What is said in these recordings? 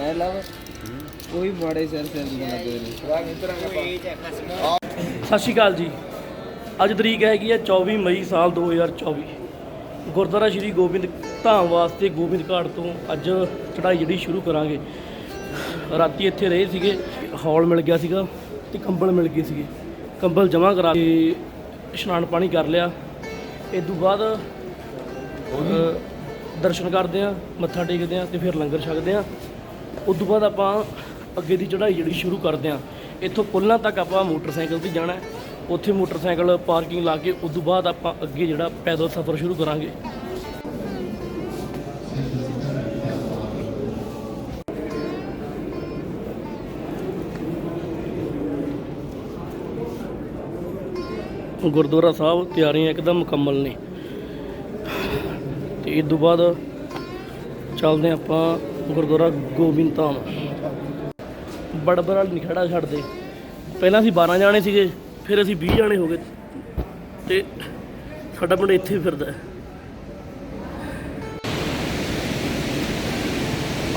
ਐ ਲਵ ਕੋਈ ਮਾੜੇ ਸਿਰ ਸਿਰ ਦੀ ਲੱਗਦੇ ਸਤਿ ਸ਼੍ਰੀ ਅਕਾਲ ਜੀ। ਅੱਜ ਤਰੀਕ ਹੈਗੀ ਹੈ 24 ਮਈ ਸਾਲ 2024 ਗੁਰਦੁਆਰਾ ਸ਼੍ਰੀ ਗੋਬਿੰਦ ਧਾਮ ਵਾਸਤੇ ਗੋਬਿੰਦ ਘਾਟ ਤੋਂ ਅੱਜ ਚੜ੍ਹਾਈ ਜਿਹੜੀ ਸ਼ੁਰੂ ਕਰਾਂਗੇ। ਰਾਤੀ ਇੱਥੇ ਰਹੇ ਸੀਗੇ ਹੌਲ ਮਿਲ ਗਿਆ ਸੀਗਾ ਤੇ ਕੰਬਲ ਮਿਲ ਗਏ ਸੀਗੇ। ਕੰਬਲ ਜਮ੍ਹਾਂ ਕਰਾ ਕੇ ਇਸ਼ਨਾਨ ਪਾਣੀ ਕਰ ਲਿਆ। ਇਸ ਤੋਂ ਬਾਅਦ ਅ, ਦਰਸ਼ਨ ਕਰਦੇ ਆ ਮੱਥਾ ਟੇਕਦੇ ਆ ਤੇ ਫਿਰ ਲੰਗਰ ਛਕਦੇ ਆ ਉਸ ਤੋਂ ਬਾਅਦ ਆਪਾਂ ਅੱਗੇ ਦੀ ਚੜ੍ਹਾਈ ਜਿਹੜੀ ਸ਼ੁਰੂ ਕਰਦੇ ਆ ਇੱਥੋਂ ਪੁੱਲਾਂ ਤੱਕ ਆਪਾਂ ਮੋਟਰਸਾਈਕਲ ਤੇ ਜਾਣਾ ਉੱਥੇ ਮੋਟਰਸਾਈਕਲ ਪਾਰਕਿੰਗ ਲਾ ਕੇ ਉਸ ਤੋਂ ਬਾਅਦ ਆਪਾਂ ਅੱਗੇ ਜਿਹੜਾ ਪੈਦਲ ਸਫ਼ਰ ਸ਼ੁਰੂ ਕਰਾਂਗੇ। ਗੁਰਦੁਆਰਾ ਸਾਹਿਬ ਤਿਆਰੀਆਂ ਇੱਕਦਮ ਮੁਕੰਮਲ ਨੇ। ਤੇ ਇਸ ਤੋਂ ਬਾਅਦ ਚੱਲਦੇ ਹਾਂ ਆਪਾਂ ਗੁਰਦੁਆਰਾ ਗੋਬਿੰਦ ਧਾਮ। ਬੜਬੜ ਵਾਲੀ ਖੜਾ ਛੱਡਦੇ ਪਹਿਲਾਂ ਅਸੀਂ 12 ਜਾਣੇ ਸੀਗੇ, ਫਿਰ ਅਸੀਂ 20 ਜਾਣੇ ਹੋ ਗਏ ਤੇ ਸਾਡਾ ਪਿੰਡ ਇੱਥੇ ਫਿਰਦਾ ਹੈ।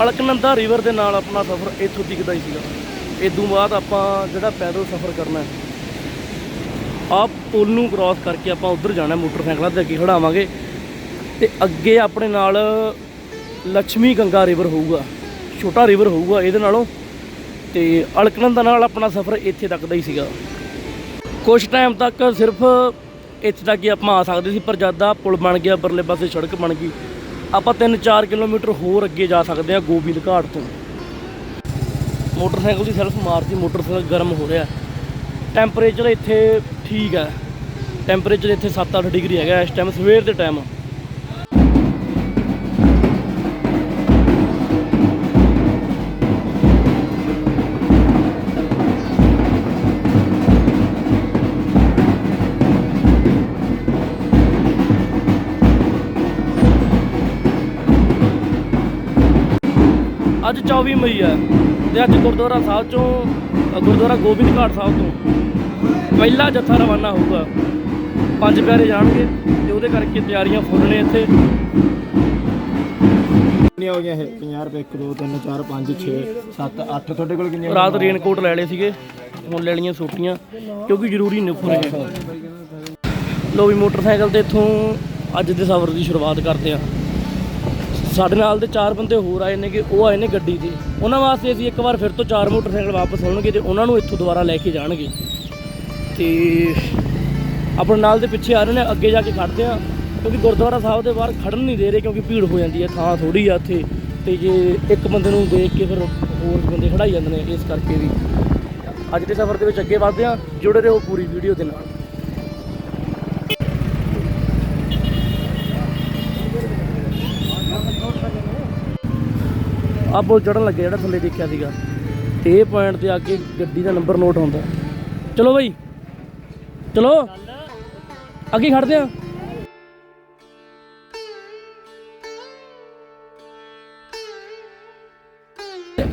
ਅਲਕਨੰਦਾ ਰਿਵਰ ਦੇ ਨਾਲ ਆਪਣਾ ਸਫ਼ਰ ਇੱਥੋਂ ਦਿਖਦਾ ਹੀ ਸੀਗਾ। ਇਸ ਤੋਂ ਬਾਅਦ ਆਪਾਂ ਜਿਹੜਾ ਪੈਦਲ ਸਫ਼ਰ ਕਰਨਾ ਹੈ ਆਪ ਪੁਲ ਨੂੰ ਕ੍ਰਾਸ ਕਰਕੇ ਆਪਾਂ ਉੱਧਰ ਜਾਣਾ ਮੋਟਰਸਾਈਕਲਾਂ ਤੇ ਅੱਗੇ ਖੜਾਵਾਂਗੇ ਤੇ ਅੱਗੇ ਆਪਣੇ ਨਾਲ ਲక్ష్ਮੀ ਗੰਗਾ ਰਿਵਰ ਹੋਊਗਾ, ਛੋਟਾ ਰਿਵਰ ਹੋਊਗਾ ਇਹਦੇ ਨਾਲੋਂ ਤੇ ਅਲਕਨੰਦਾ ਨਾਲ ਆਪਣਾ ਸਫ਼ਰ ਇੱਥੇ ਤੱਕ ਦਾ ਹੀ ਸੀਗਾ। ਕੁਝ ਟਾਈਮ ਤੱਕ ਸਿਰਫ ਇੱਥੇ ਤੱਕ ਹੀ ਆਪਾਂ ਆ ਸਕਦੇ ਸੀ, ਪਰ ਜਦ ਦਾ ਪੁਲ ਬਣ ਗਿਆ, ਪਰਲੇ ਪਾਸੇ ਸੜਕ ਬਣ ਗਈ, ਆਪਾਂ 3-4 ਕਿਲੋਮੀਟਰ ਹੋਰ ਅੱਗੇ ਜਾ ਸਕਦੇ ਆ ਗੋਬਿੰਦ ਘਾਟ ਤੋਂ। ਮੋਟਰਸਾਈਕਲ ਦੀ ਸੈਲਫ ਮਾਰਦੀ, ਮੋਟਰਸਾਈਕਲ ਗਰਮ ਹੋ ਰਿਹਾ। ਟੈਂਪਰੇਚਰ ਇੱਥੇ ਠੀਕ ਹੈ। ਟੈਂਪਰੇਚਰ ਇੱਥੇ 7-8 ਡਿਗਰੀ ਹੈਗਾ, ਇਸ ਟਾਈਮ ਸਵੇਰ ਦੇ ਟਾਈਮ 24 ਮਈ ਹੈ ਤੇ ਅੱਜ ਗੁਰਦੁਆਰਾ ਸਾਹਿਬ ਚੋਂ ਗੁਰਦੁਆਰਾ ਗੋਬਿੰਦ ਘਾਟ ਸਾਹਿਬ ਤੋਂ ਪਹਿਲਾ ਜੱਥਾ ਰਵਾਨਾ ਹੋਊਗਾ। ਪੰਜ ਪਿਆਰੇ ਜਾਣਗੇ ਤੇ ਉਹਦੇ ਕਰਕੇ ਤਿਆਰੀਆਂ ਫੁੱਲ ਨੇ ਇੱਥੇ। ਕਿੰਨੀਆਂ ਹੋ ਗਈਆਂ ਇਹ? 50 ਰੁਪਏ 1 2 3 4 5 6 7 8 ਤੁਹਾਡੇ ਕੋਲ ਕਿੰਨੀਆਂ ਰਾਤ ਰੇਨਕੋਟ ਲੈ ਲਏ ਸੀਗੇ। ਹੁਣ ਲੈ ਲਈਆਂ ਸੋਟੀਆਂ ਕਿਉਂਕਿ ਜ਼ਰੂਰੀ ਨੇ ਇਹ। ਲੋ ਵੀ ਮੋਟਰਸਾਈਕਲ ਤੇ ਇੱਥੋਂ ਅੱਜ ਦੇ ਸਫ਼ਰ ਦੀ ਸ਼ੁਰੂਆਤ ਕਰਦੇ ਆ ਸਾਡੇ ਨਾਲ ਦੇ ਚਾਰ ਬੰਦੇ ਹੋਰ ਆਏ ਨੇ ਕਿ ਉਹ ਆਏ ਨੇ ਗੱਡੀ ਤੇ। ਉਹਨਾਂ ਵਾਸਤੇ ਅਸੀਂ ਇੱਕ ਵਾਰ ਫਿਰ ਤੋਂ ਚਾਰ ਮੋਟਰਸਾਈਕਲ ਵਾਪਸ ਆਉਣਗੇ ਤੇ ਉਹਨਾਂ ਨੂੰ ਇੱਥੋਂ ਦੁਬਾਰਾ ਲੈ ਕੇ ਜਾਣਗੇ। ਤੇ ਆਪਣੇ ਨਾਲ ਦੇ ਪਿੱਛੇ ਆ ਰਹੇ ਨੇ, ਅੱਗੇ ਜਾ ਕੇ ਖੜਦੇ ਆ। ਕਿਉਂਕਿ ਗੁਰਦੁਆਰਾ ਸਾਹਿਬ ਦੇ ਬਾਹਰ ਖੜਨ ਨਹੀਂ ਦੇ ਰਹੇ ਕਿਉਂਕਿ ਭੀੜ ਹੋ ਜਾਂਦੀ ਹੈ, ਥਾਂ ਥੋੜੀ ਆ ਇੱਥੇ। ਤੇ ਜੇ ਇੱਕ ਬੰਦੇ ਨੂੰ ਦੇਖ ਕੇ ਫਿਰ ਹੋਰ ਬੰਦੇ ਖੜਾਈ ਜਾਂਦੇ ਨੇ, ਇਸ ਕਰਕੇ ਵੀ। ਅੱਜ ਦੇ ਸਫ਼ਰ ਦੇ ਵਿੱਚ ਅੱਗੇ ਵਧਦੇ ਆ, ਜੁੜੇ ਰਹੋ ਪੂਰੀ ਵੀਡੀਓ ਦੇ ਨਾਲ। ਆਹ ਪੁਲ ਚੜਨ ਲੱਗੇ ਜਿਹੜਾ ਥੱਲੇ ਦੇਖਿਆ ਸੀਗਾ। ਤੇ ਇਹ ਪੁਆਇੰਟ ਤੇ ਆ ਕੇ ਗੱਡੀ ਦਾ ਨੰਬਰ ਨੋਟ ਹੁੰਦਾ। ਚਲੋ ਬਾਈ। ਚਲੋ। ਅੱਗੇ ਖੜਦੇ ਆ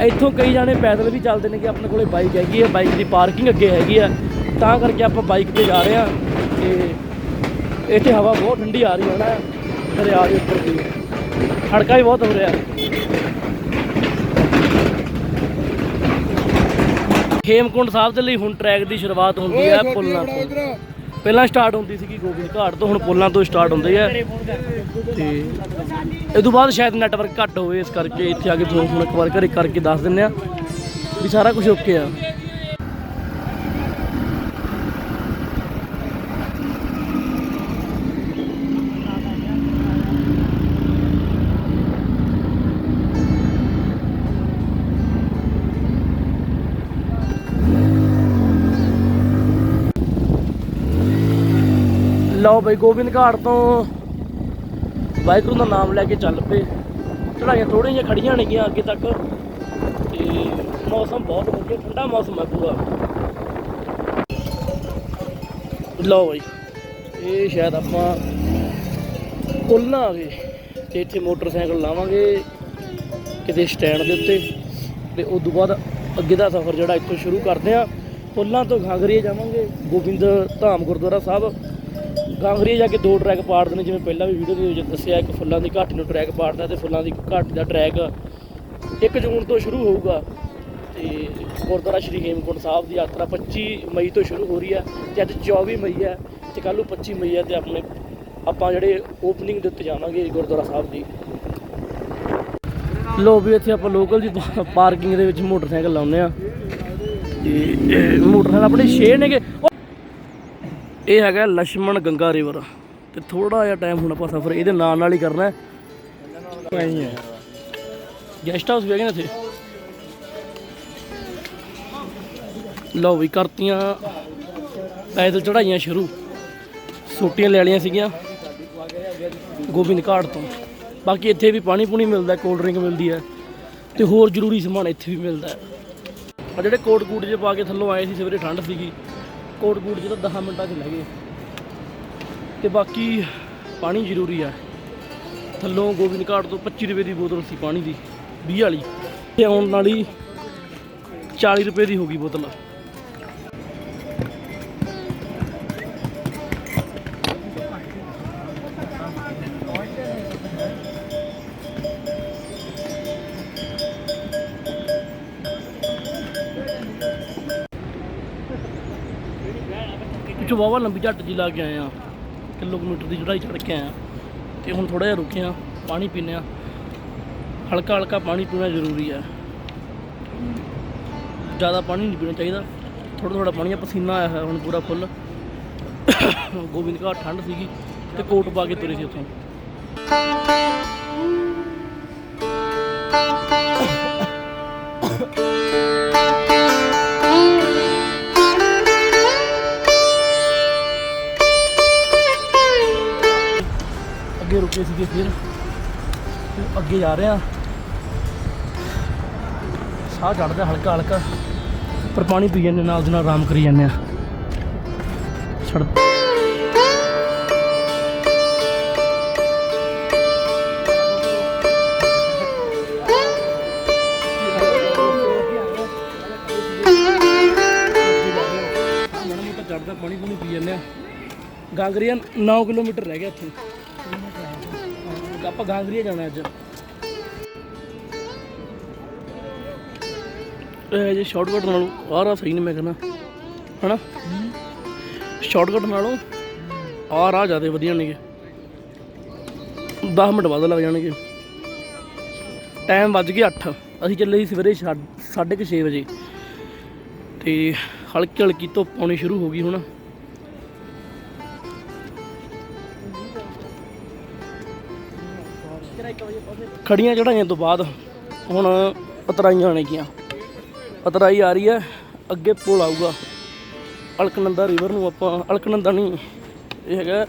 ਇੱਥੋਂ ਕਈ ਜਾਣੇ ਪੈਦਲ ਵੀ ਚੱਲਦੇ ਨੇ ਕਿ ਆਪਣੇ ਕੋਲੇ ਬਾਈਕ ਹੈਗੀ ਹੈ ਬਾਈਕ ਦੀ ਪਾਰਕਿੰਗ ਅੱਗੇ ਹੈਗੀ ਆ। ਤਾਂ ਕਰਕੇ ਆਪਾਂ ਬਾਈਕ ਤੇ ਜਾ ਰਹੇ ਆ ਤੇ ਇੱਥੇ ਹਵਾ ਬਹੁਤ ਠੰਡੀ ਆ ਰਹੀ ਹੈ ਨਾ। ਦਰਿਆ ਦੇ ਉੱਪਰ ਦੀ ਖੜਕਾ ਵੀ ਬਹੁਤ ਹੋ ਰਿਹਾ। ਖੇਮਕੁੰਡ ਸਾਹਿਬ ਦੇ ਲਈ ਹੁਣ ਟਰੈਕ ਦੀ ਸ਼ੁਰੂਆਤ ਹੁੰਦੀ ਹੈ ਪੁੱਲਾਂ ਤੋਂ। ਪਹਿਲਾਂ ਸਟਾਰਟ ਹੁੰਦੀ ਸੀਗੀ ਗੋਬਿੰਦ ਘਾਟ ਤੋਂ ਹੁਣ ਪੁੱਲਾਂ ਤੋਂ ਸਟਾਰਟ ਹੁੰਦੀ ਹੈ। ਤੇ ਇਹ ਤੋਂ ਬਾਅਦ ਸ਼ਾਇਦ ਨੈਟਵਰਕ ਘੱਟ ਹੋਵੇ ਇਸ ਕਰਕੇ ਇੱਥੇ ਆ ਕੇ ਫੋਨ ਫੋਨ ਇੱਕ ਵਾਰ ਘਰੇ ਕਰਕੇ ਦੱਸ ਦਿੰਦੇ ਆ ਵੀ ਸਾਰਾ ਕੁਝ ਓਕੇ ਆ। ਲਓ ਬਈ ਗੋਬਿੰਦ ਘਾਟ ਤੋਂ ਵਾਹਿਗੁਰੂ ਦਾ ਨਾਮ ਲੈ ਕੇ ਚੱਲ ਪਏ। ਚੜਾਈਆਂ ਥੋੜ੍ਹੀਆਂ ਜਿਹੀਆਂ ਖੜੀਆਂ ਨੇਗੀਆਂ ਅੱਗੇ ਤੱਕ। ਤੇ ਮੌਸਮ ਬਹੁਤ ਵਧੀਆ, ਠੰਡਾ ਮੌਸਮ ਹੈ ਪੂਰਾ। ਲਓ ਬਈ, ਇਹ ਸ਼ਾਇਦ ਆਪਾਂ ਪੁੱਲ ਨਾ ਆ ਗਏ ਤੇ ਇੱਥੇ ਮੋਟਰਸਾਈਕਲ ਲਾਵਾਂਗੇ ਕਿਤੇ ਸਟੈਂਡ ਦੇ ਉੱਤੇ। ਤੇ ਉਸ ਤੋਂ ਬਾਅਦ ਅੱਗੇ ਦਾ ਸਫ਼ਰ ਜਿਹੜਾ ਇੱਥੋਂ ਸ਼ੁਰੂ ਕਰਦੇ ਆ ਪੁੱਲਾਂ ਤੋਂ ਗਾਂਗਰੀਏ ਜਾਵਾਂਗੇ, ਗੋਬਿੰਦ ਧਾਮ ਗੁਰਦੁਆਰਾ ਸਾਹਿਬ। ਗਾਂਗਰੀਏ ਜਾ ਕੇ ਦੋ ਟਰੈਕ ਪਾੜਦੇ ਨੇ ਜਿਵੇਂ ਪਹਿਲਾਂ ਵੀ ਵੀਡੀਓ ਦੇ ਵਿੱਚ ਦੱਸਿਆ, ਇੱਕ ਫੁੱਲਾਂ ਦੀ ਘਾਟੀ ਨੂੰ ਟਰੈਕ ਪਾੜਦਾ ਤੇ ਫੁੱਲਾਂ ਦੀ ਘਾਟੀ ਦਾ ਟਰੈਕ 1 ਜੂਨ ਤੋਂ ਸ਼ੁਰੂ ਹੋਊਗਾ। ਤੇ ਗੁਰਦੁਆਰਾ ਸ਼੍ਰੀ ਹੇਮਕੁੰਟ ਸਾਹਿਬ ਦੀ ਯਾਤਰਾ 25 ਮਈ ਤੋਂ ਸ਼ੁਰੂ ਹੋ ਰਹੀ ਹੈ ਤੇ ਅੱਜ 24 ਮਈ ਹੈ ਤੇ ਕੱਲ੍ਹ ਨੂੰ 25 ਮਈ ਹੈ ਤੇ ਆਪਣੇ ਆਪਾਂ ਜਿਹੜੇ ਓਪਨਿੰਗ ਦੇ ਉੱਤੇ ਜਾਵਾਂਗੇ ਗੁਰਦੁਆਰਾ ਸਾਹਿਬ ਦੀ। ਲੋ ਵੀ ਇੱਥੇ ਆਪਾਂ ਲੋਕਲ ਦੀ ਪਾਰਕਿੰਗ ਦੇ ਵਿੱਚ ਮੋਟਰਸਾਈਕਲ ਲਾਉਂਦੇ ਆ ਤੇ ਮੋਟਰਸਾਈਕਲ ਆਪਣੇ ਛੇ ਨੇਗੇ। ਇਹ ਹੈਗਾ ਲక్ష్మణ ਗੰਗਾ ਰਿਵਰ। ਤੇ ਥੋੜਾ ਜਿਹਾ ਟਾਈਮ ਹੁਣ ਆਪਾਂ ਸਫ਼ਰ ਇਹਦੇ ਨਾਲ ਨਾਲ ਹੀ ਕਰਨਾ ਹੈ। ਨਹੀਂ ਗੈਸਟ ਹਾਊਸ ਵੀ ਹੈਗੇ ਨਾ ਇੱਥੇ। ਲਓ ਵੀ ਕਰਤੀਆਂ ਪੈਦਲ ਚੜਾਈਆਂ ਸ਼ੁਰੂ। ਸੋਟੀਆਂ ਲੈ ਲਈਆਂ ਸੀਗੀਆਂ ਗੋਬਿੰਦ ਘਾਟ ਤੋਂ। ਬਾਕੀ ਇੱਥੇ ਵੀ ਪਾਣੀ ਪੂਣੀ ਮਿਲਦਾ ਕੋਲਡ ਡਰਿੰਕ ਮਿਲਦੀ ਹੈ ਤੇ ਹੋਰ ਜ਼ਰੂਰੀ ਸਮਾਨ ਇੱਥੇ ਵੀ ਮਿਲਦਾ ਹੈ। ਆ ਜਿਹੜੇ ਕੋਟ ਕੂਟ ਜੇ ਪਾ ਕੇ ਥੱਲੋਂ ਆਏ ਸੀ ਸਵੇਰੇ ਠੰਡ ਸੀਗੀ। ਕੋਟ ਕੂਟ ਜੇ ਤਾਂ 10 ਮਿੰਟਾਂ 'ਚ ਲੈ ਗਏ। ਤੇ ਬਾਕੀ ਪਾਣੀ ਜ਼ਰੂਰੀ ਆ। ਥੱਲੋਂ ਗੋਬਿੰਦ ਘਾਟ ਤੋਂ 25 ਰੁਪਏ ਦੀ ਬੋਤਲ ਸੀ ਪਾਣੀ ਦੀ 20 ਵਾਲੀ। ਤੇ ਆਉਣ ਵਾਲੀ 40 ਰੁਪਏ ਦੀ ਹੋ ਗਈ ਬੋਤਲ। ਪਿੱਛੋਂ ਵਾਵਾ ਲੰਬੀ ਝੱਟ ਜੀ ਲਾ ਕੇ ਆਏ ਆ ਕਿਲੋਮੀਟਰ ਦੀ ਚੜਾਈ ਚੜ੍ਹ ਕੇ ਆਏ ਆ ਤੇ ਹੁਣ ਥੋੜਾ ਜਿਹਾ ਰੁਕੇ ਆ ਪਾਣੀ ਪੀਨੇ ਆ ਹਲਕਾ ਹਲਕਾ ਪਾਣੀ ਪੀਣਾ ਜ਼ਰੂਰੀ ਹੈ। ਜ਼ਿਆਦਾ ਪਾਣੀ ਨਹੀਂ ਪੀਣਾ ਚਾਹੀਦਾ। ਥੋੜਾ ਥੋੜਾ ਪਾਣੀ ਆ, ਪਸੀਨਾ ਆਇਆ ਹੋਇਆ ਹੁਣ ਪੂਰਾ ਫੁੱਲ। ਗੋਬਿੰਦ ਘਾਟ ਠੰਡ ਸੀਗੀ ਤੇ ਕੋਟ ਪਾ ਕੇ ਤੁਰੇ ਸੀ ਉੱਥੋਂ। ਅੱਗੇ ਰੁਕੇ ਸੀਗੇ ਫਿਰ। ਅੱਗੇ ਜਾ ਰਹੇ ਆ ਸਾਹ ਚੜਦਾ ਹਲਕਾ ਹਲਕਾ। ਪਰ ਪਾਣੀ ਪੀ ਜਾਂਦੇ ਨਾਲ ਦੇ ਨਾਲ ਆਰਾਮ ਕਰੀ ਜਾਂਦੇ ਆ ਛੜ ਚੜਦਾ ਪਾਣੀ ਪੂਣੀ ਪੀ ਜਾਂਦੇ ਆ ਗਾਂਗਰੀਆ 9 ਕਿਲੋਮੀਟਰ ਰਹਿ ਗਿਆ ਇੱਥੇ। ਆਪਾਂ ਗਾਂਗਰੀਆ ਜਾਣਾ ਅੱਜ। ਇਹ ਜੇ ਸ਼ਾਰਟਕਟ ਨਾਲੋਂ ਆਹ ਰਾਹ ਸਹੀ ਨਹੀਂ ਮੈਂ ਕਹਿੰਦਾ। ਹਨਾ? ਸ਼ਾਰਟਕਟ ਨਾਲੋਂ ਆਹ ਰਾਹ ਜ਼ਿਆਦਾ ਵਧੀਆ ਨੇਗੇ। 10 ਮਿੰਟ ਵੱਧ ਲੱਗ ਜਾਣਗੇ। ਟਾਈਮ ਵੱਜ ਗਿਆ 8 ਅਸੀਂ ਚੱਲੇ ਸੀ ਸਵੇਰੇ 6:30 ਵਜੇ। ਤੇ ਹਲਕੀ ਹਲਕੀ ਧੁੱਪ ਆਉਣੀ ਸ਼ੁਰੂ ਹੋ ਗਈ ਹੁਣ। ਖੜੀਆਂ ਚੜਾਈਆਂ ਤੋਂ ਬਾਅਦ ਹੁਣ ਉਤਰਾਈਆਂ ਆਣਗੀਆਂ ਉਤਰਾਈ ਆ ਰਹੀ ਹੈ, ਅੱਗੇ ਪੁਲ ਆਊਗਾ। ਅਲਕਨੰਦਾ ਰਿਵਰ ਨੂੰ ਆਪਾਂ, ਅਲਕਨੰਦਾ ਨਹੀਂ, ਇਹ ਹੈਗਾ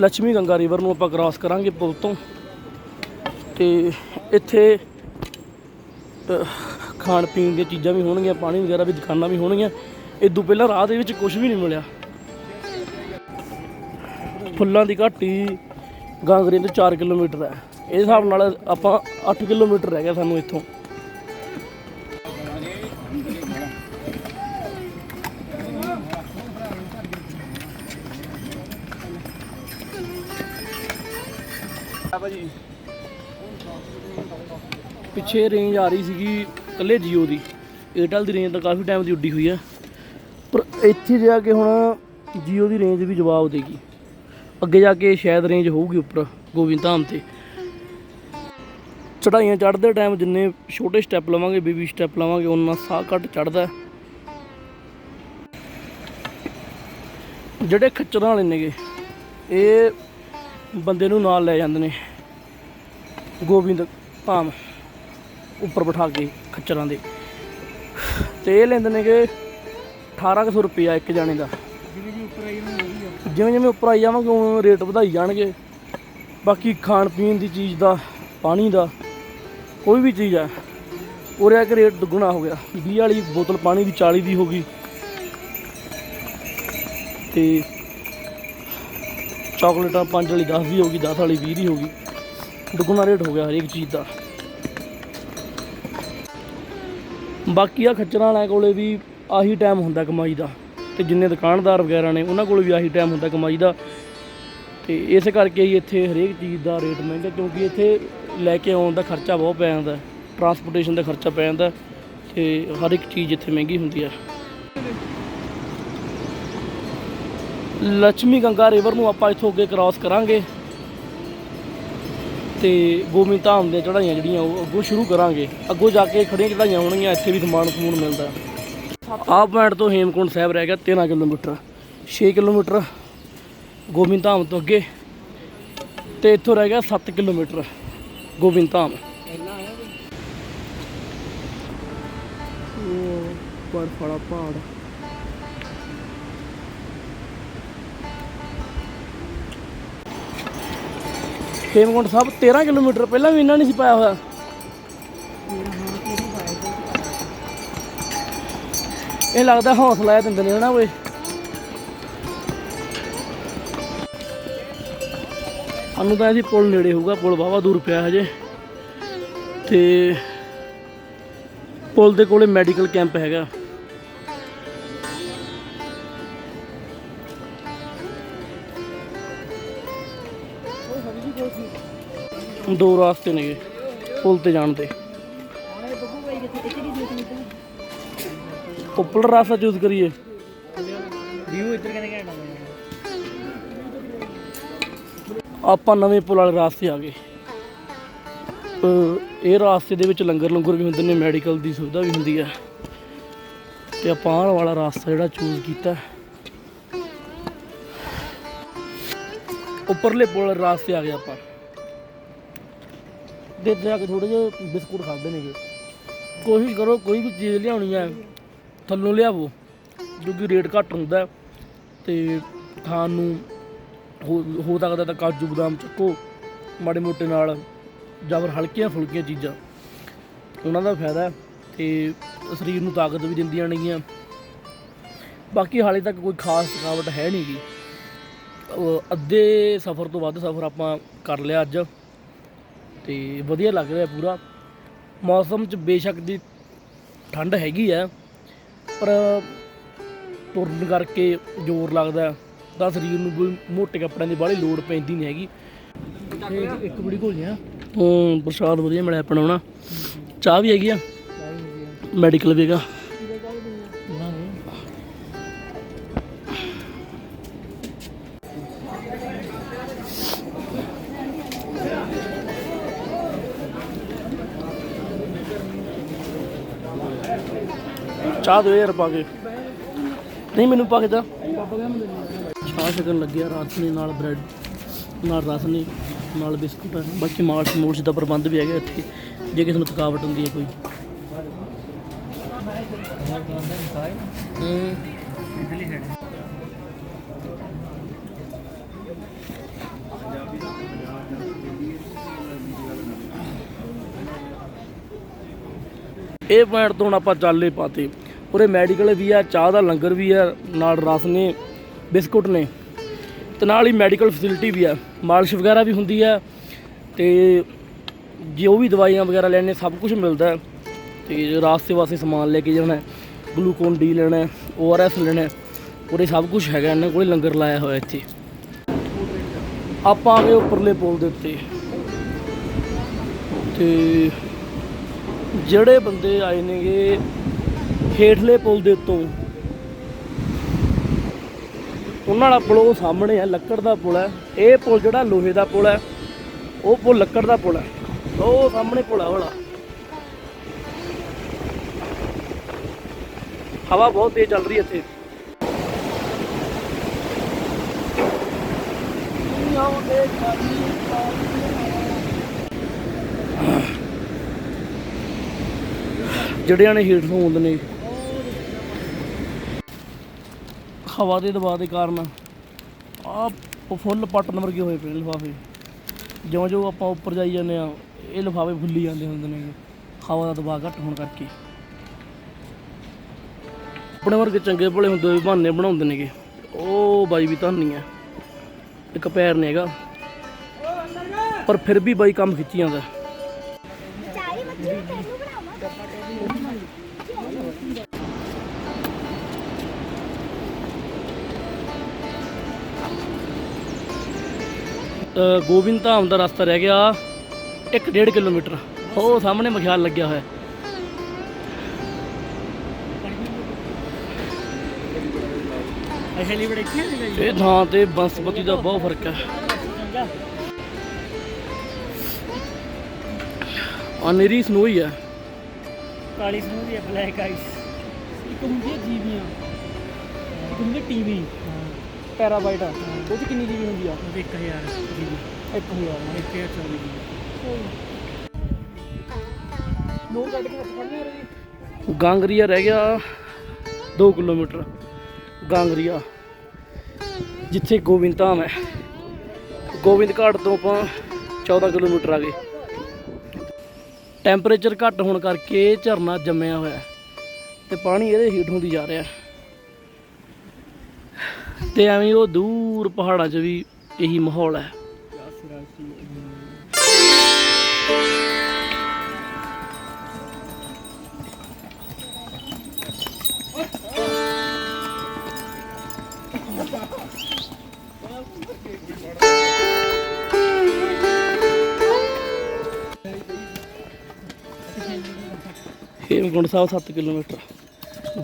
ਲక్ష్ਮੀ ਗੰਗਾ ਰਿਵਰ ਨੂੰ ਆਪਾਂ ਕ੍ਰਾਸ ਕਰਾਂਗੇ ਪੁਲ ਤੋਂ। ਤੇ ਇੱਥੇ ਖਾਣ ਪੀਣ ਦੀਆਂ ਚੀਜ਼ਾਂ ਵੀ ਹੋਣਗੀਆਂ, ਪਾਣੀ ਵਗੈਰਾ ਵੀ, ਦੁਕਾਨਾਂ ਵੀ ਹੋਣਗੀਆਂ। ਇਦੋਂ ਪਹਿਲਾਂ ਰਾਹ ਦੇ ਵਿੱਚ ਕੁਝ ਵੀ ਨਹੀਂ ਮਿਲਿਆ। ਫੁੱਲਾਂ ਦੀ ਘਾਟੀ ਗਾਂਗਰੀ ਤੋਂ 4 ਕਿਲੋਮੀਟਰ ਹੈ। ਇਹ ਹਿਸਾਬ ਨਾਲ ਆਪਾਂ 8 ਕਿਲੋਮੀਟਰ ਰਹਿ ਗਿਆ ਸਾਨੂੰ ਇੱਥੋਂ। ਪਿੱਛੇ ਰੇਂਜ ਆ ਰਹੀ ਸੀਗੀ ਇਕੱਲੇ ਜੀਓ ਦੀ। Airtel ਦੀ ਰੇਂਜ ਤਾਂ ਕਾਫੀ ਟਾਈਮ ਦੀ ਉੱਡੀ ਹੋਈ ਹੈ ਪਰ ਇੱਥੇ ਜਾ ਕੇ ਹੁਣ ਜੀਓ ਦੀ ਰੇਂਜ ਵੀ ਜਵਾਬ ਦੇਗੀ। ਅੱਗੇ ਜਾ ਕੇ ਸ਼ਾਇਦ ਰੇਂਜ ਹੋਊਗੀ ਉੱਪਰ ਗੋਬਿੰਦ ਧਾਮ ਤੇ। ਚੜਾਈਆਂ ਚੜ੍ਹਦੇ ਟਾਈਮ ਜਿੰਨੇ ਛੋਟੇ ਸਟੈਪ ਲਵਾਂਗੇ ਬੇਬੀ ਸਟੈਪ ਲਵਾਂਗੇ ਉਨਾ ਸਾਹ ਘੱਟ ਚੜਦਾ ਜਿਹੜੇ ਖੱਚਰਾਂ ਵਾਲੇ ਨੇਗੇ ਇਹ ਬੰਦੇ ਨੂੰ ਨਾਲ ਲੈ ਜਾਂਦੇ ਨੇ। ਗੋਬਿੰਦ ਧਾਮ ਉੱਪਰ ਬਿਠਾ ਕੇ ਖੱਚਰਾਂ ਦੇ। ਤੇ ਇਹ ਲੈਂਦੇ ਨੇਗੇ 1800 ਰੁਪਇਆ ਇੱਕ ਜਾਣੇ ਦਾ। ਜਿਵੇਂ ਜਿਵੇਂ ਉੱਪਰ ਆਈ ਜਾਵਾਂਗੇ ਉਵੇਂ ਰੇਟ ਵਧਾਈ ਜਾਣਗੇ। ਬਾਕੀ ਖਾਣ ਪੀਣ ਦੀ ਚੀਜ਼ ਦਾ ਪਾਣੀ ਦਾ ਕੋਈ ਵੀ ਚੀਜ਼ ਆ ਉਰੇ ਆ ਕੇ ਰੇਟ ਦੁੱਗਣਾ ਹੋ ਗਿਆ। 20 ਵਾਲੀ ਬੋਤਲ ਪਾਣੀ ਦੀ 40 ਦੀ ਹੋ ਗਈ। ਤੇ ਚਾਕਲੇਟਾਂ 5 ਵਾਲੀ 10 ਦੀ ਹੋ ਗਈ 10 ਵਾਲੀ 20 ਦੀ ਹੋ ਗਈ। ਦੁੱਗਣਾ ਰੇਟ ਹੋ ਗਿਆ ਹਰੇਕ ਚੀਜ਼ ਦਾ। ਬਾਕੀ ਆ ਖੱਚਰਾਂ ਵਾਲਿਆਂ ਕੋਲੇ ਵੀ ਆਹੀ ਟਾਈਮ ਹੁੰਦਾ ਕਮਾਈ ਦਾ। ਤੇ ਜਿੰਨੇ ਦੁਕਾਨਦਾਰ ਵਗੈਰਾ ਨੇ, ਉਹਨਾਂ ਕੋਲ ਵੀ ਆਹੀ ਟਾਈਮ ਹੁੰਦਾ ਕਮਾਈ ਦਾ। ਤੇ ਇਸ ਕਰਕੇ ਹੀ ਇੱਥੇ ਹਰੇਕ ਚੀਜ਼ ਦਾ ਰੇਟ ਮਹਿੰਗਾ, ਕਿਉਂਕਿ ਇੱਥੇ ਲੈ ਕੇ ਆਉਣ ਦਾ ਖਰਚਾ ਬਹੁਤ ਪੈ ਜਾਂਦਾ ਟਰਾਂਸਪੋਰਟੇਸ਼ਨ ਦਾ ਖਰਚਾ ਪੈ ਜਾਂਦਾ ਤੇ ਹਰ ਇੱਕ ਚੀਜ਼ ਇੱਥੇ ਮਹਿੰਗੀ ਹੁੰਦੀ ਹੈ। ਲక్ష్ਮੀ ਗੰਗਾ ਰਿਵਰ ਨੂੰ ਆਪਾਂ ਇੱਥੋਂ ਅੱਗੇ ਕ੍ਰਾਸ ਕਰਾਂਗੇ ਤੇ ਗੋਬਿੰਦ ਧਾਮ ਦੀਆਂ ਚੜ੍ਹਾਈਆਂ ਜਿਹੜੀਆਂ ਉਹ ਅੱਗੋਂ ਸ਼ੁਰੂ ਕਰਾਂਗੇ। ਅੱਗੋਂ ਜਾ ਕੇ ਖੜੀਆਂ ਚੜ੍ਹਾਈਆਂ ਹੋਣਗੀਆਂ, ਇੱਥੇ ਵੀ ਸਮਾਨ ਸਮੂਨ ਮਿਲਦਾ ਆਹ ਪੁਆਇੰਟ ਤੋਂ ਹੇਮਕੁੰਟ ਸਾਹਿਬ ਰਹਿ ਗਿਆ 13 ਕਿਲੋਮੀਟਰ। 6 ਕਿਲੋਮੀਟਰ ਗੋਬਿੰਦ ਧਾਮ ਤੋਂ ਅੱਗੇ ਤੇ ਇੱਥੋਂ ਰਹਿ ਗਿਆ 7 ਕਿਲੋਮੀਟਰ। ਗੋਬਿੰਦ ਧਾਮ। ਉਹ ਪਰ ਫੜਾ ਪਹਾੜ। ਹੇਮਕੁੰਟ ਸਾਹਿਬ 13 ਕਿਲੋਮੀਟਰ ਪਹਿਲਾਂ ਵੀ ਇਹਨਾਂ ਨਹੀਂ ਸੀ ਪਾਇਆ ਹੋਇਆ। ਇਹ ਲੱਗਦਾ ਹੌਸਲਾ ਦਿੰਦੇ ਨੇ ਹਨਾ ਓਏ। ਸਾਨੂੰ ਤਾਂ ਇਹਦੀ ਪੁਲ ਨੇੜੇ ਹੋਊਗਾ, ਪੁਲ ਵਾਵਾ ਦੂਰ ਪਿਆ ਹਜੇ। ਤੇ ਪੁਲ ਦੇ ਕੋਲੇ ਮੈਡੀਕਲ ਕੈਂਪ ਹੈਗਾ। ਦੋ ਰਾਸਤੇ ਨੇਗੇ ਪੁਲ ਤੇ ਜਾਣ ਦੇ। ਉੱਪਰ ਰਾਸਤਾ ਚੂਜ਼ ਕਰੀਏ। ਵਿਊ ਇੱਧਰ ਆਪਾਂ ਨਵੇਂ ਪੁਲ ਵਾਲੇ ਰਾਸਤੇ ਆ ਗਏ। ਇਹ ਰਾਸਤੇ ਦੇ ਵਿੱਚ ਲੰਗਰ ਲੰਗਰ ਵੀ ਹੁੰਦੇ ਨੇ, ਮੈਡੀਕਲ ਦੀ ਸੁਵਿਧਾ ਵੀ ਹੁੰਦੀ ਹੈ ਤੇ ਆਪਾਂ ਆਹ ਵਾਲਾ ਰਾਸਤਾ ਜਿਹੜਾ ਚੂਜ਼ ਕੀਤਾ। ਉੱਪਰਲੇ ਪੁਲ ਵਾਲੇ ਰਾਸਤੇ ਆ ਗਏ ਆਪਾਂ। ਦੇ ਜਾ ਕੇ ਥੋੜੇ ਜਿਹੇ ਬਿਸਕੁਟ ਖਾਦੇ ਨੇਗੇ। ਕੋਸ਼ਿਸ਼ ਕਰੋ ਕੋਈ ਵੀ ਚੀਜ਼ ਲਿਆਉਣੀ ਹੈ ਥੱਲੋਂ ਲਿਆਵੋ। ਕਿਉਂਕਿ ਰੇਟ ਘੱਟ ਹੁੰਦਾ। ਹੈ ਤੇ ਖਾਣ ਨੂੰ ਹੋ ਹੋ ਸਕਦਾ ਤਾਂ ਕਾਜੂ ਬਦਾਮ ਚੱਕੋ, ਮਾੜੇ ਮੋਟੇ ਨਾਲ, ਜਾਂ ਫਿਰ ਹਲਕੀਆਂ ਫੁਲਕੀਆਂ ਚੀਜ਼ਾਂ। ਉਹਨਾਂ ਦਾ ਫਾਇਦਾ ਹੈ ਤੇ ਸਰੀਰ ਨੂੰ ਤਾਕਤ ਵੀ ਦਿੰਦੀਆਂ ਨੇਗੀਆਂ। ਬਾਕੀ ਹਾਲੇ ਤੱਕ ਕੋਈ ਖਾਸ ਥਕਾਵਟ ਹੈ ਨਹੀਂ ਗੀ। ਅੱਧੇ ਸਫ਼ਰ ਤੋਂ ਵੱਧ ਸਫ਼ਰ ਆਪਾਂ ਕਰ ਲਿਆ ਅੱਜ। ਤੇ ਵਧੀਆ ਲੱਗ ਰਿਹਾ ਪੂਰਾ। ਮੌਸਮ 'ਚ ਬੇਸ਼ੱਕ ਦੀ ਠੰਡ ਹੈਗੀ ਆ, ਪਰ ਤੁਰਨ ਕਰਕੇ ਜ਼ੋਰ ਲੱਗਦਾ। ਤਾਂ ਸਰੀਰ ਨੂੰ ਕੋਈ ਮੋਟੇ ਕੱਪੜਿਆਂ ਦੀ ਬਾਹਲੀ ਲੋੜ ਪੈਂਦੀ ਨਹੀਂ ਹੈਗੀ। ਇਹ ਇੱਕ ਬੜੀ ਘੋਲੀਆਂ ਹੂੰ ਪ੍ਰਸ਼ਾਦ ਵਧੀਆ ਮਿਲਿਆ ਆਪਣਾ ਹੋਣਾ ਚਾਹ ਵੀ ਹੈਗੀ ਆ? ਮੈਡੀਕਲ ਵੀ ਹੈਗਾ। ਚਾਹ ਦੋ ਯਾਰ ਪਾ ਕੇ। ਨਹੀਂ ਮੈਨੂੰ ਪਾ ਕੇ ਤਾਂ ਚਾਹ ਛਕਣ ਲੱਗਿਆ ਰਾਤ ਨੇ ਨਾਲ ਬ੍ਰੈਡ, ਨਾਲ ਰਾਸ਼ਨੀ, ਨਾਲ ਬਿਸਕੁਟ ਬਾਕੀ ਮਾਰਚ ਮੋਰਚ ਦਾ ਪ੍ਰਬੰਧ ਵੀ ਹੈਗਾ ਇੱਥੇ, ਜੇ ਕਿਸੇ ਨੂੰ ਥਕਾਵਟ ਹੁੰਦੀ ਹੈ ਕੋਈ। ਇਹ ਪੁਆਇੰਟ ਤੋਂ ਹੁਣ ਆਪਾਂ ਚੱਲੇ ਪਾਤੇ। ਉਰੇ ਮੈਡੀਕਲ ਵੀ ਆ, ਚਾਹ ਦਾ ਲੰਗਰ ਵੀ ਆ, ਨਾਲ ਰਸ ਨੇ ਬਿਸਕੁਟ ਨੇ। ਤੇ ਨਾਲ ਹੀ ਮੈਡੀਕਲ ਫੈਸਿਲਿਟੀ ਵੀ ਆ। ਮਾਲਿਸ਼ ਵਗੈਰਾ ਵੀ ਹੁੰਦੀ ਆ। ਤੇ ਜੋ ਵੀ ਦਵਾਈਆਂ ਵਗੈਰਾ ਲੈਣੇ, ਸਭ ਕੁਝ ਮਿਲਦਾ। ਹੈ। ਤੇ ਰਾਸਤੇ ਵਾਸਤੇ ਸਮਾਨ ਲੈ ਕੇ ਜਾਣਾ ਗਲੂਕੋਨ ਡੀ ਲੈਣਾ ਓਆਰਐਸ ਲੈਣਾ ਉਰੇ ਸਭ ਕੁਝ ਹੈਗਾ, ਇਹਨਾਂ ਕੋਲੇ ਲੰਗਰ ਲਾਇਆ ਹੋਇਆ ਇੱਥੇ। ਆਪਾਂ ਆ ਗਏ ਉੱਪਰਲੇ ਪੁਲ ਦੇ ਉੱਤੇ। ਤੇ ਜਿਹੜੇ ਬੰਦੇ ਆਏ ਨੇਗੇ, ਹੇਠਲੇ ਪੁਲ ਦੇ ਉੱਤੋਂ। ਉਹਨਾਂ ਵਾਲਾ ਪੁਲ ਉਹ ਸਾਹਮਣੇ ਹੈ ਲੱਕੜ ਦਾ ਪੁਲ ਹੈ ਇਹ ਪੁਲ ਜਿਹੜਾ ਲੋਹੇ ਦਾ ਪੁਲ ਹੈ ਉਹ ਪੁਲ ਲੱਕੜ ਦਾ ਪੁਲ ਹੈ ਉਹ ਸਾਹਮਣੇ ਪੁਲ ਹੈ ਵਾਲਾ। ਹਵਾ ਬਹੁਤ ਤੇਜ਼ ਚੱਲ ਰਹੀ ਹੈ ਇੱਥੇ। ਜਿਹੜਿਆਂ ਨੇ ਹੀਟ ਨੂੰ ਹੁੰਦੇ ਨੇ। ਹਵਾ ਦੇ ਦਬਾਅ ਦੇ ਕਾਰਨ ਆ ਫੁੱਲ ਪੱਟਣ ਵਰਗੇ ਹੋਏ ਪਏ ਲਿਫਾਫੇ। ਜਿਉਂ ਜਿਉਂ ਆਪਾਂ ਉੱਪਰ ਜਾਈ ਜਾਂਦੇ ਆ ਇਹ ਲਿਫਾਫੇ ਫੁੱਲੀ ਜਾਂਦੇ ਹੁੰਦੇ ਨੇ ਹਵਾ ਦਾ ਦਬਾਅ ਘੱਟ ਹੋਣ ਕਰਕੇ। ਆਪਣੇ ਵਰਗੇ ਚੰਗੇ ਭਲੇ ਹੁੰਦੇ ਵੀ ਬਹਾਨੇ ਬਣਾਉਂਦੇ ਨੇਗੇ। ਉਹ ਬਾਈ ਵੀ ਧਾਨੀ ਆ ਇੱਕ ਪੈਰ ਨੇ ਹੈਗਾ। ਪਰ ਫਿਰ ਵੀ ਬਾਈ ਕੰਮ ਖਿੱਚੀ ਜਾਂਦਾ। ਗੋਬਿੰਦ ਧਾਮ ਦਾ ਰਸਤਾ ਰਹਿ ਗਿਆ 1.5 ਕਿਲੋਮੀਟਰ। ਉਹ ਸਾਹਮਣੇ ਮਖਿਆਲ ਲੱਗਿਆ ਹੋਇਆ। ਹੈ ਇਹ ਥਾਂ ਤੇ ਬੰਸਪਤੀ ਦਾ ਬਹੁਤ ਫ਼ਰਕ ਹੈ। ਅਨੇਰੀ ਸਨੋ ਹੀ ਹੈ। ਕਾਲੀ ਸਮੂਹ ਦੀ ਬਲੈਕ ਆਈਸ ਇੱਕ ਹੁੰਦੀ ਹੈ ਜੀਬੀਆਂ ਇੱਕ ਹੁੰਦੀ ਟੀਵੀ। ਟੈਰਾਬਾਈਟ ਉਹ ਚ ਕਿੰਨੀ ਜੀਬੀ ਹੁੰਦੀ ਆ? ਉਹ 1000 ਜੀਬੀ 1000 1024 ਜੀਬੀ ਨੋ ਕੱਢ ਕੇ ਹੱਥ ਫੜਨੇ ਰਹੇ ਗਾਂਗਰੀਆ ਰਹਿ ਗਿਆ 2 ਕਿਲੋਮੀਟਰ। ਗਾਂਗਰੀਆ ਜਿੱਥੇ ਗੋਬਿੰਦ ਧਾਮ ਹੈ। ਗੋਬਿੰਦ ਘਾਟ ਤੋਂ ਆਪਾਂ 14 ਕਿਲੋਮੀਟਰ ਆ ਗਏ। ਟੈਂਪਰੇਚਰ ਘੱਟ ਹੋਣ ਕਰਕੇ ਝਰਨਾ ਜੰਮਿਆ ਹੋਇਆ ਹੈ ਤੇ ਪਾਣੀ ਇਹਦੇ ਹੀਟ ਹੁੰਦੀ ਜਾ ਰਿਹਾ ਤੇ ਐਵੇਂ ਉਹ ਦੂਰ ਪਹਾੜਾਂ 'ਚ ਵੀ ਇਹੀ ਮਾਹੌਲ ਹੈ। ਹੇਮਕੁੰਡ ਸਾਹਿਬ 7 ਕਿਲੋਮੀਟਰ।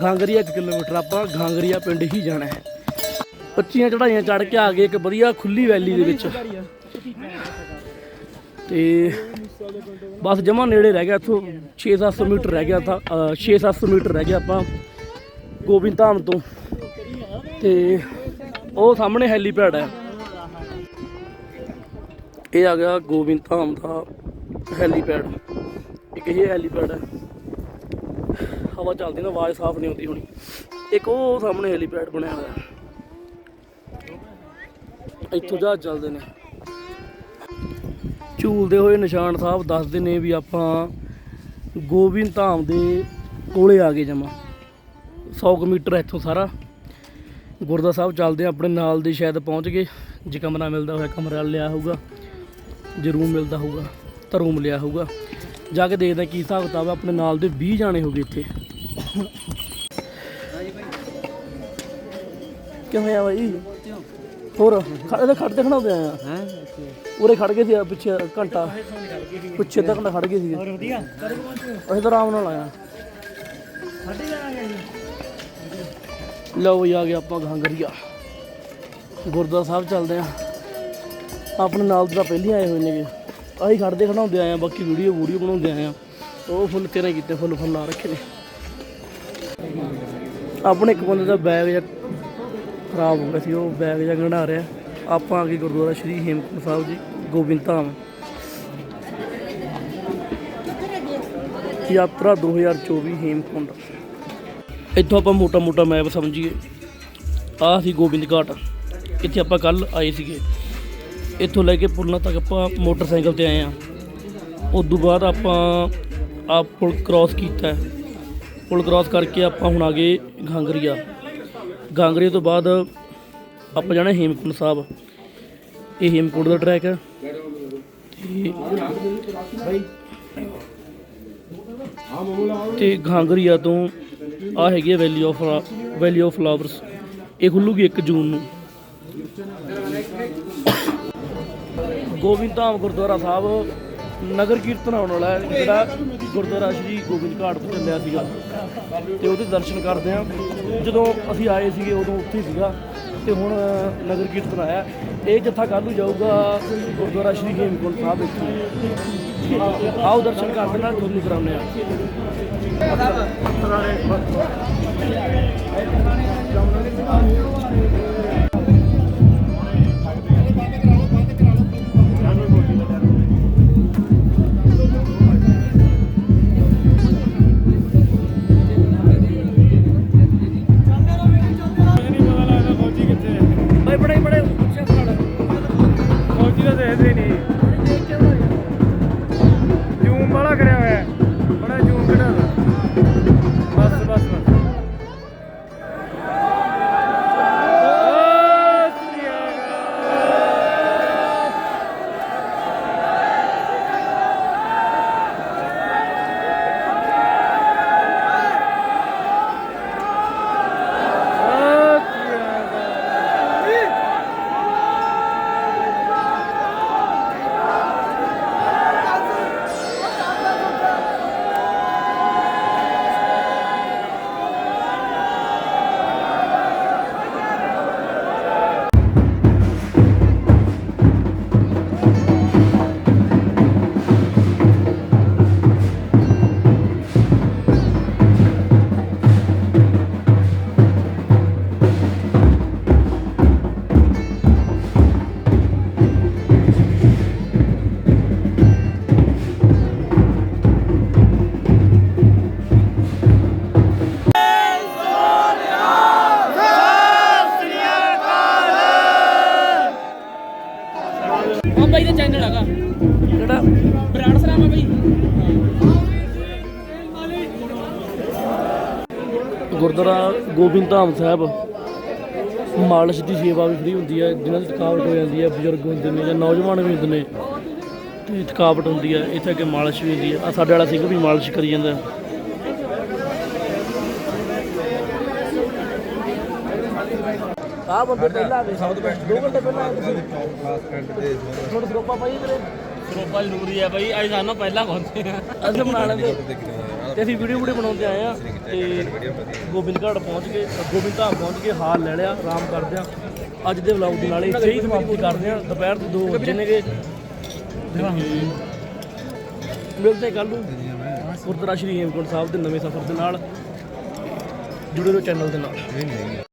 ਗਾਂਗਰੀਆ 1 ਕਿਲੋਮੀਟਰ, ਆਪਾਂ ਗਾਂਗਰੀਆ ਪਿੰਡ ਹੀ ਜਾਣਾ ਹੈ। 25 ਚੜਾਈਆਂ ਚੜ ਕੇ ਆ ਗਏ ਇੱਕ ਵਧੀਆ ਖੁੱਲੀ ਵੈਲੀ ਦੇ ਵਿੱਚ। ਤੇ ਬਸ ਜਮਾ ਨੇੜੇ ਰਹਿ ਗਿਆ ਇੱਥੋਂ 6-700 ਮੀਟਰ ਰਹਿ ਗਿਆ ਤਾਂ 6-700 ਮੀਟਰ ਰਹਿ ਗਿਆ ਆਪਾਂ ਗੋਬਿੰਦ ਧਾਮ ਤੋਂ। ਤੇ ਉਹ ਸਾਹਮਣੇ ਹੈਲੀਪੈਡ ਹੈ। ਇਹ ਆ ਗਿਆ ਗੋਬਿੰਦ ਧਾਮ ਦਾ ਹੈਲੀਪੈਡ। ਇੱਕ ਇਹ ਹੈਲੀਪੈਡ ਹੈ। ਹਵਾ ਚੱਲਦੀ ਨਾ, ਆਵਾਜ਼ ਸਾਫ਼ ਨਹੀਂ ਆਉਂਦੀ ਹੋਣੀ। ਇੱਕ ਉਹ ਸਾਹਮਣੇ ਹੈਲੀਪੈਡ ਬਣਿਆ ਹੋਇਆ। ਇੱਥੋਂ ਜਹਾਜ਼ ਚੱਲਦੇ ਨੇ। ਝੂਲਦੇ ਹੋਏ ਨਿਸ਼ਾਨ ਸਾਹਿਬ ਦੱਸਦੇ ਨੇ ਵੀ ਆਪਾਂ ਗੋਬਿੰਦ ਧਾਮ ਦੇ ਕੋਲੇ ਆ ਗਏ ਜਮਾ। 100 ਕੁ ਮੀਟਰ ਇੱਥੋਂ ਸਾਰਾ। ਗੁਰਦਾ ਸਾਹਿਬ ਚੱਲਦੇ ਆ, ਆਪਣੇ ਨਾਲ ਦੇ ਸ਼ਾਇਦ ਪਹੁੰਚ ਗਏ। ਜੇ ਕਮਰਾ ਮਿਲਦਾ ਹੋਇਆ, ਕਮਰਾ ਲਿਆ ਹੋਊਗਾ। ਜੇ ਰੂਮ ਮਿਲਦਾ ਹੋਊਗਾ, ਤਾਂ ਰੂਮ ਲਿਆ ਹੋਊਗਾ। ਜਾ ਕੇ ਦੇਖਦੇ ਕੀ ਹਿਸਾਬ ਕਿਤਾਬ ਹੈ ਆਪਣੇ ਨਾਲ ਦੇ 20 ਜਾਣੇ ਹੋ ਗਏ ਇੱਥੇ। ਕਿਵੇਂ ਆ ਬਾਈ? ਹੋਰ ਖੜੇ ਖੜ ਤੇ ਖੜਾਉਂਦੇ ਆਇਆ ਹੈ? ਉਰੇ ਖੜ ਗਏ ਸੀ ਆ ਪਿੱਛੇ ਘੰਟਾ। ਪਿੱਛੇ ਤੱਕ ਨਾ ਖੜ ਗਏ ਸੀਗੇ। ਹੋਰ ਵਧੀਆ ਕਦੋਂ ਪਹੁੰਚੋ ਅਸੀਂ ਤਾਂ ਆਰਾਮ ਨਾਲ ਆਇਆ ਸਾਡੇ ਜਾਣਾ ਜੀ ਲਓ ਜੀ ਆ ਗਏ ਆਪਾਂ ਘਾਂਗਰੀਆ ਗੁਰਦੁਆਰਾ ਸਾਹਿਬ ਚੱਲਦੇ ਆ। ਆਪਣੇ ਨਾਲ ਦੇ ਤਾਂ ਪਹਿਲਾਂ ਆਏ ਹੋਏ ਨੇਗੇ। ਅਸੀਂ ਖੜਦੇ ਖੜਾਉਂਦੇ ਆਏ ਆ ਬਾਕੀ ਵੀਡੀਓ ਵੀਡੀਓ ਬਣਾਉਂਦੇ ਆਏ ਆ। ਉਹ ਫੁੱਲ ਤੇਰੇ ਕੀਤੇ? ਫੁੱਲ ਫੁੱਲ ਰੱਖੇ ਨੇ। ਆਪਣੇ ਇੱਕ ਬੰਦੇ ਦਾ ਬੈਗ ਜਿਹਾ ਖਰਾਬ ਹੋ ਗਿਆ ਸੀ, ਉਹ ਬੈਗ ਜਾਂ ਗੰਢਾ ਰਿਹਾ। ਆਪਾਂ ਆ ਗਏ ਗੁਰਦੁਆਰਾ ਸ਼੍ਰੀ ਹੇਮਕੁੰਟ ਸਾਹਿਬ ਜੀ, ਗੋਬਿੰਦ ਧਾਮ। ਯਾਤਰਾ 2024 ਹੇਮਕੁੰਡ ਇੱਥੋਂ ਆਪਾਂ ਮੋਟਾ ਮੋਟਾ ਮੈਪ ਸਮਝੀਏ। ਆਹ ਸੀ ਗੋਬਿੰਦ ਘਾਟ। ਇੱਥੇ ਆਪਾਂ ਕੱਲ ਆਏ ਸੀਗੇ। ਇੱਥੋਂ ਲੈ ਕੇ ਪੁਲਨਾ ਤੱਕ ਆਪਾਂ ਮੋਟਰਸਾਈਕਲ ਤੇ ਆਏ ਆ ਉਸ ਤੋਂ ਬਾਅਦ ਆਪਾਂ ਆ ਪੁਲ ਕ੍ਰਾਸ ਕੀਤਾ। ਪੁਲ ਕ੍ਰਾਸ ਕਰਕੇ ਆਪਾਂ ਹੁਣ ਆ ਗਏ ਘਾਂਗਰੀਆ ਗਾਂਗਰੀਆ ਤੋਂ ਬਾਅਦ ਆਪਾਂ ਜਾਣਾ ਹੇਮਕੁੰਟ ਸਾਹਿਬ। ਇਹ ਹੇਮਕੁੰਟ ਦਾ ਟਰੈਕ ਹੈ। ਤੇ ਤੇ ਗਾਂਗਰੀਆ ਤੋਂ ਆ ਹੈਗੀ ਹੈ valley of valley of flowers ਇਹ ਖੁੱਲੂਗੀ 1 ਜੂਨ ਨੂੰ। ਗੋਬਿੰਦ ਧਾਮ ਗੁਰਦੁਆਰਾ ਸਾਹਿਬ ਨਗਰ ਕੀਰਤਨ ਆਉਣ ਵਾਲਾ ਹੈ, ਜਿਹੜਾ ਗੁਰਦੁਆਰਾ ਸ਼੍ਰੀ ਗੋਬਿੰਦ ਘਾਟ ਤੋਂ ਚੱਲਿਆ ਸੀਗਾ। ਤੇ ਉਹਦੇ ਦਰਸ਼ਨ ਕਰਦੇ ਆ ਜਦੋਂ ਅਸੀਂ ਆਏ ਸੀਗੇ, ਉਦੋਂ ਉੱਥੇ ਸੀਗਾ। ਤੇ ਹੁਣ ਨਗਰ ਕੀਰਤਨ ਆਇਆ। ਇਹ ਜੱਥਾ ਕੱਲ੍ਹ ਨੂੰ ਜਾਊਗਾ ਗੁਰਦੁਆਰਾ ਸ਼੍ਰੀ ਹੇਮਕੁੰਟ ਸਾਹਿਬ ਵਿੱਚ। ਆਓ ਦਰਸ਼ਨ ਕਰਦੇ ਨਾਲ ਤੁਹਾਨੂੰ ਕਰਾਉਂਦੇ ਆ ਨਹੀਂ ਬਸ ਧਾਮ ਸਾਹਿਬ ਮਾਲਸ਼ ਦੀ ਸੇਵਾ ਵੀ ਫ੍ਰੀ ਹੁੰਦੀ ਹੈ ਜਿਨ੍ਹਾਂ ਦੀ ਥਕਾਵਟ ਹੋ ਜਾਂਦੀ ਹੈ ਬਜ਼ੁਰਗ ਹੁੰਦੇ ਨੇ ਜਾਂ ਨੌਜਵਾਨ ਵੀ ਹੁੰਦੇ ਨੇ ਤੇ ਥਕਾਵਟ ਹੁੰਦੀ ਹੈ ਇੱਥੇ ਅੱਗੇ ਮਾਲਸ਼ ਵੀ ਹੁੰਦੀ ਹੈ। ਆ ਸਾਡੇ ਵਾਲਾ ਸਿੰਘ ਵੀ ਮਾਲਸ਼ ਕਰੀ ਜਾਂਦਾ। ਆਹ ਬੰਦੇ ਪਹਿਲਾਂ ਆ ਗਏ ਸਭ ਤੋਂ ਬੈਸਟ ਦੋ ਘੰਟੇ ਪਹਿਲਾਂ ਆਏ ਤੁਸੀਂ? ਥੋੜਾ ਸਰੋਪਾ ਪਾਈ ਤੇਰੇ ਸਰੋਪਾ ਜ਼ਰੂਰੀ ਹੈ ਬਾਈ ਅੱਜ ਸਾਨੂੰ ਪਹਿਲਾਂ ਪਹੁੰਚੇ ਆ। ਅਸੀਂ ਬਣਾ ਲੈਂਦੇ। ਤੇ ਅਸੀਂ ਵੀਡੀਓ ਵੀਡੀਓ ਬਣਾਉਂਦੇ ਆਏ ਆ ਤੇ ਗੋਬਿੰਦਗੜ੍ਹ ਪਹੁੰਚ ਗਏ। ਗੋਬਿੰਦ ਧਾਮ ਪਹੁੰਚ ਕੇ ਹਾਲ ਲੈ ਲਿਆ, ਆਰਾਮ ਕਰਦੇ ਆ ਅੱਜ ਦੇ ਵਲੌਗ ਦੇ ਨਾਲ ਇੱਥੇ ਹੀ ਸਮਾਪਤੀ ਕਰਦੇ ਆ ਦੁਪਹਿਰ ਦੇ 2 ਵਜੇ ਨੇਗੇ। ਮਿਲਦੇ ਕੱਲ ਨੂੰ ਗੁਰਦੁਆਰਾ ਸ਼੍ਰੀ ਹੇਮਕੁੰਟ ਸਾਹਿਬ ਦੇ ਨਵੇਂ ਸਫ਼ਰ ਦੇ ਨਾਲ। ਜੁੜੇ ਰਹੋ ਚੈਨਲ ਦੇ ਨਾਲ।